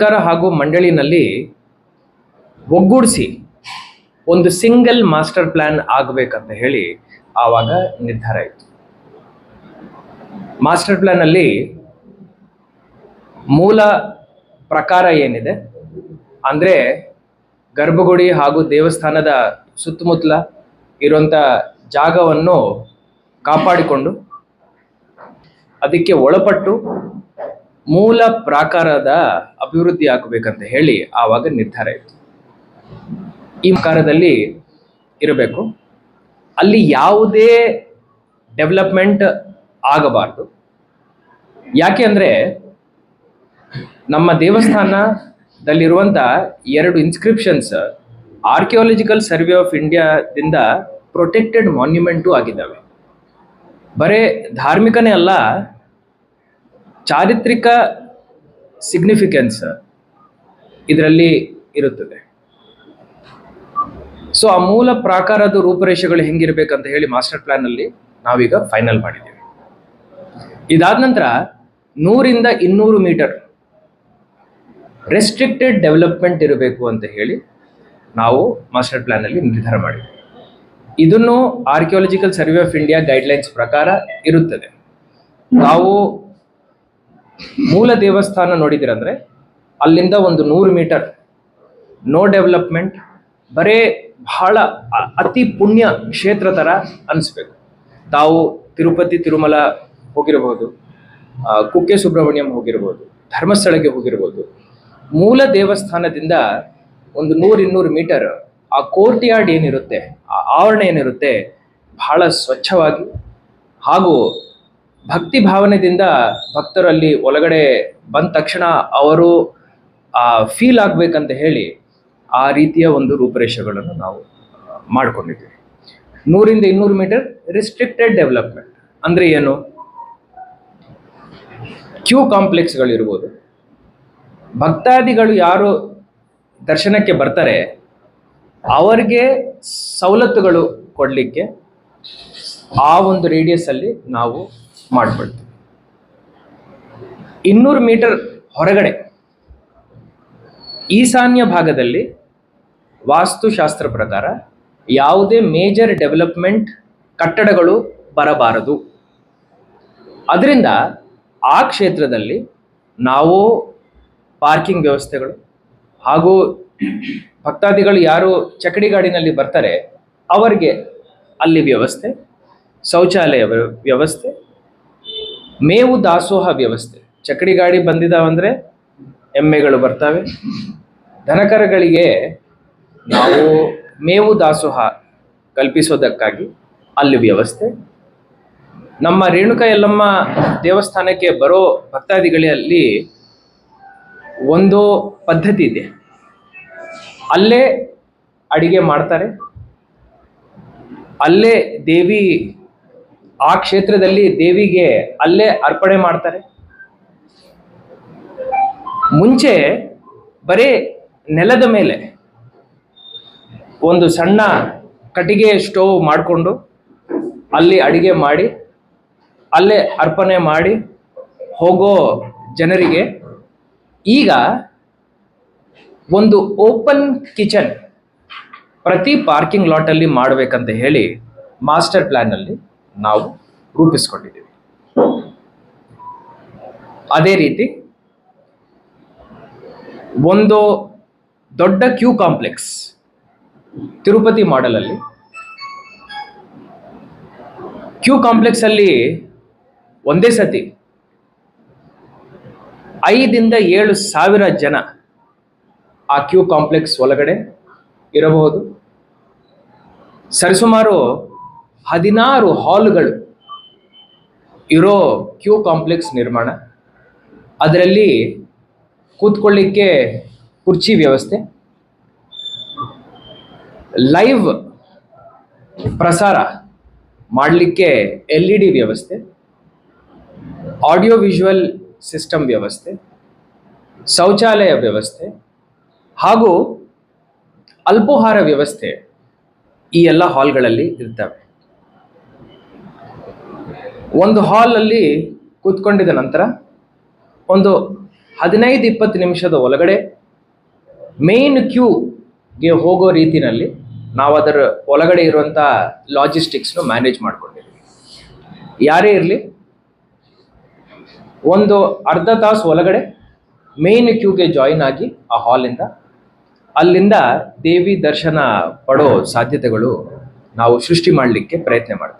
ಪ್ರಾಧಿಕಾರ ಹಾಗೂ ಮಂಡಳಿನಲ್ಲಿ ಒಗ್ಗೂಡಿಸಿ ಒಂದು ಸಿಂಗಲ್ ಮಾಸ್ಟರ್ ಪ್ಲಾನ್ ಆಗಬೇಕಂತ ಹೇಳಿ ಆವಾಗ ನಿರ್ಧಾರ ಆಯಿತು. ಮಾಸ್ಟರ್ ಪ್ಲಾನ್ ಅಲ್ಲಿ ಮೂಲ ಪ್ರಕಾರ ಏನಿದೆ? ಅಂದರೆ ಗರ್ಭಗುಡಿ ಹಾಗೂ ದೇವಸ್ಥಾನದ ಸುತ್ತಮುತ್ತಲ ಇರುವಂಥ ಜಾಗವನ್ನು ಕಾಪಾಡಿಕೊಂಡು ಅದಕ್ಕೆ ಒಳಪಟ್ಟು ಮೂಲ ಪ್ರಾಕಾರದ ಅಭಿವೃದ್ಧಿ ಆಗಬೇಕಂತ ಹೇಳಿ ಆವಾಗ ನಿರ್ಧಾರ ಇತ್ತು. ಈ ಪ್ರಕಾರದಲ್ಲಿ ಇರಬೇಕು. ಅಲ್ಲಿ ಯಾವುದೇ ಡೆವಲಪ್ಮೆಂಟ್ ಆಗಬಾರ್ದು. ಯಾಕೆ ಅಂದರೆ ನಮ್ಮ ದೇವಸ್ಥಾನದಲ್ಲಿರುವಂಥ ಎರಡು ಇನ್ಸ್ಕ್ರಿಪ್ಷನ್ಸ್ ಆರ್ಕಿಯಾಲಜಿಕಲ್ ಸರ್ವೆ ಆಫ್ ಇಂಡಿಯಾದಿಂದ ಪ್ರೊಟೆಕ್ಟೆಡ್ ಮಾನ್ಯುಮೆಂಟು ಆಗಿದ್ದಾವೆ. ಬರೇ ಧಾರ್ಮಿಕನೇ ಅಲ್ಲ ಚಾರಿತ್ರಿಕ ಸಿಗ್ನಿಫಿಕೆನ್ಸ್ ಇದರಲ್ಲಿ ಇರುತ್ತದೆ. ಸೊ ಆ ಮೂಲ ಪ್ರಾಕಾರದ ರೂಪರೇಷೆಗಳು ಹೆಂಗಿರ್ಬೇಕಂತ ಹೇಳಿ ಮಾಸ್ಟರ್ ಪ್ಲಾನ್ ಅಲ್ಲಿ ನಾವೀಗ ಫೈನಲ್ ಮಾಡಿದ್ದೇವೆ. ಇದಾದ ನಂತರ ನೂರಿಂದ ಇನ್ನೂರು ಮೀಟರ್ ರೆಸ್ಟ್ರಿಕ್ಟೆಡ್ ಡೆವಲಪ್ಮೆಂಟ್ ಇರಬೇಕು ಅಂತ ಹೇಳಿ ನಾವು ಮಾಸ್ಟರ್ ಪ್ಲಾನ್ ಅಲ್ಲಿ ನಿರ್ಧಾರ ಮಾಡಿದ್ದೇವೆ. ಇದನ್ನು archaeological survey of India guidelines ಪ್ರಕಾರ ಇರುತ್ತದೆ. ನಾವು ಮೂಲ ದೇವಸ್ಥಾನ ನೋಡಿದಿರಂದ್ರೆ ಅಲ್ಲಿಂದ ಒಂದು ನೂರು ಮೀಟರ್ ನೋ ಡೆವಲಪ್ಮೆಂಟ್ ಬರೇ ಬಹಳ ಅತಿ ಪುಣ್ಯ ಕ್ಷೇತ್ರ ಥರ ಅನಿಸ್ಬೇಕು. ತಾವು ತಿರುಪತಿ, ತಿರುಮಲ ಹೋಗಿರಬಹುದು ಕುಕ್ಕೆ ಸುಬ್ರಹ್ಮಣ್ಯಂ ಹೋಗಿರ್ಬೋದು, ಧರ್ಮಸ್ಥಳಕ್ಕೆ ಹೋಗಿರ್ಬೋದು, ಮೂಲ ದೇವಸ್ಥಾನದಿಂದ ಒಂದು ನೂರು ಇನ್ನೂರು ಮೀಟರ್ ಆ ಕೋರ್ಟ್ ಯಾರ್ಡ್ ಏನಿರುತ್ತೆ, ಆ ಆವರಣ ಏನಿರುತ್ತೆ ಬಹಳ ಸ್ವಚ್ಛವಾಗಿ ಹಾಗೂ ಭಕ್ತಿ ಭಾವನೆದಿಂದ ಭಕ್ತರಲ್ಲಿ ಒಳಗಡೆ ಬಂದ ತಕ್ಷಣ ಅವರು ಆ ಫೀಲ್ ಆಗ್ಬೇಕಂತ ಹೇಳಿ ಆ ರೀತಿಯ ಒಂದು ರೂಪರೇಷೆಗಳನ್ನು ನಾವು ಮಾಡ್ಕೊಂಡಿದ್ದೀವಿ. ನೂರಿಂದ ಇನ್ನೂರು ಮೀಟರ್ ರಿಸ್ಟ್ರಿಕ್ಟೆಡ್ ಡೆವಲಪ್ಮೆಂಟ್ ಅಂದ್ರೆ ಏನು? ಕ್ಯೂ ಕಾಂಪ್ಲೆಕ್ಸ್ಗಳಿರ್ಬೋದು ಭಕ್ತಾದಿಗಳು ಯಾರು ದರ್ಶನಕ್ಕೆ ಬರ್ತಾರೆ, ಅವರಿಗೆ ಸವಲತ್ತುಗಳು ಕೊಡಲಿಕ್ಕೆ ಆ ಒಂದು ರೇಡಿಯಸ್ ಅಲ್ಲಿ ನಾವು ಮಾಡ್ಕೊಳ್ತೀವಿ ಇನ್ನೂರು ಮೀಟರ್ ಹೊರಗಡೆ, ಈಶಾನ್ಯ ಭಾಗದಲ್ಲಿ ವಾಸ್ತುಶಾಸ್ತ್ರ ಪ್ರಕಾರ ಯಾವುದೇ ಮೇಜರ್ ಡೆವಲಪ್ಮೆಂಟ್ ಕಟ್ಟಡಗಳು ಬರಬಾರದು. ಅದರಿಂದ ಆ ಕ್ಷೇತ್ರದಲ್ಲಿ ನಾವು ಪಾರ್ಕಿಂಗ್ ವ್ಯವಸ್ಥೆಗಳು ಹಾಗೂ ಭಕ್ತಾದಿಗಳು ಯಾರು ಚಕಡಿ ಗಾಡಿನಲ್ಲಿ ಬರ್ತಾರೆ, ಅವರಿಗೆ ಅಲ್ಲಿ ವ್ಯವಸ್ಥೆ, ಶೌಚಾಲಯ ವ್ಯ- ವ್ಯವಸ್ಥೆ ಮೇವು ದಾಸೋಹ ವ್ಯವಸ್ಥೆ. ಚಕಡಿ ಗಾಡಿ ಬಂದಿದಾವಂದ್ರೆ ಎಮ್ಮೆಗಳು ಬರ್ತವೆ. ದನಕರಗಳಿಗೆ ನಾವು ಮೇವು ದಾಸೋಹ ಕಲ್ಪಿಸೋದಕ್ಕಾಗಿ ಅಲ್ಲಿ ವ್ಯವಸ್ಥೆ. ನಮ್ಮ ರೇಣುಕ ಎಲ್ಲಮ್ಮ ದೇವಸ್ಥಾನಕ್ಕೆ ಬರೋ ಭಕ್ತಾದಿಗಳಲ್ಲಿ ಒಂದು ಪದ್ಧತಿ ಇದೆ. ಅಲ್ಲೇ ಅಡಿಗೆ ಮಾಡ್ತಾರೆ. ಅಲ್ಲೇ ದೇವಿ ಆ ಕ್ಷೇತ್ರದಲ್ಲಿ ದೇವಿಗೆ ಅಲ್ಲೇ ಅರ್ಪಣೆ ಮಾಡ್ತಾರೆ. ಮುಂಚೆ ಬರೀ ನೆಲದ ಮೇಲೆ ಒಂದು ಸಣ್ಣ ಕಟ್ಟಿಗೆ ಸ್ಟೋವ್ ಮಾಡಿಕೊಂಡು ಅಲ್ಲಿ ಅಡಿಗೆ ಮಾಡಿ, ಅಲ್ಲೇ ಅರ್ಪಣೆ ಮಾಡಿ ಹೋಗೋ ಜನರಿಗೆ ಈಗ ಒಂದು ಓಪನ್ ಕಿಚನ್ ಪ್ರತಿ ಪಾರ್ಕಿಂಗ್ ಲಾಟಲ್ಲಿ ಮಾಡಬೇಕಂತ ಹೇಳಿ ಮಾಸ್ಟರ್ ಪ್ಲ್ಯಾನಲ್ಲಿ ನಾವು ರೂಪಿಸ್ಕೊಂಡಿದ್ದೀವಿ. ಅದೇ ರೀತಿ ಒಂದು ದೊಡ್ಡ ಕ್ಯೂ ಕಾಂಪ್ಲೆಕ್ಸ್ ತಿರುಪತಿ ಮಾಡೆಲ್ ಅಲ್ಲಿ ಕ್ಯೂ ಕಾಂಪ್ಲೆಕ್ಸ್ ಅಲ್ಲಿ ಒಂದೇ ಸತಿ ಐದಿಂದ ಏಳು ಸಾವಿರ ಜನ ಆ ಕ್ಯೂ ಕಾಂಪ್ಲೆಕ್ಸ್ ಒಳಗಡೆ ಇರಬಹುದು. ಸರಿಸುಮಾರು ಹದಿನಾರು ಹಾಲ್ಗಳು ಇರೋ ಕ್ಯೂ ಕಾಂಪ್ಲೆಕ್ಸ್ ನಿರ್ಮಾಣ. ಅದರಲ್ಲಿ ಕೂತ್ಕೊಳ್ಳಿಕ್ಕೆ ಕುರ್ಚಿ ವ್ಯವಸ್ಥೆ. ಲೈವ್ ಪ್ರಸಾರ ಮಾಡಲಿಕ್ಕೆ ಎಲ್ ಇ ಡಿ ವ್ಯವಸ್ಥೆ. ಆಡಿಯೋ ವಿಜುವಲ್ ಸಿಸ್ಟಮ್ ವ್ಯವಸ್ಥೆ. ಶೌಚಾಲಯ ವ್ಯವಸ್ಥೆ. ಹಾಗೂ ಅಲ್ಪೋಹಾರ ವ್ಯವಸ್ಥೆ ಈ ಎಲ್ಲ ಹಾಲ್ಗಳಲ್ಲಿ ಇರ್ತವೆ. ಒಂದು ಹಾಲಲ್ಲಿ ಕೂತ್ಕೊಂಡಿದ ನಂತರ ಒಂದು ಹದಿನೈದು ಇಪ್ಪತ್ತು ನಿಮಿಷದ ಒಳಗಡೆ ಮೇನ್ ಕ್ಯೂಗೆ ಹೋಗೋ ರೀತಿನಲ್ಲಿ ನಾವು ಅದರ ಒಳಗಡೆ ಇರುವಂಥ ಲಾಜಿಸ್ಟಿಕ್ಸ್ನು ಮ್ಯಾನೇಜ್ ಮಾಡ್ಕೊಂಡಿದ್ದೀವಿ ಯಾರೇ ಇರಲಿ, ಒಂದು ಅರ್ಧ ತಾಸು ಒಳಗಡೆ ಮೇನ್ ಕ್ಯೂಗೆ ಜಾಯಿನ್ ಆಗಿ ಆ ಹಾಲಿಂದ ಅಲ್ಲಿಂದ ದೇವಿ ದರ್ಶನ ಪಡೋ ಸಾಧ್ಯತೆಗಳು ನಾವು ಸೃಷ್ಟಿ ಮಾಡಲಿಕ್ಕೆ ಪ್ರಯತ್ನ ಮಾಡ್ತೀವಿ.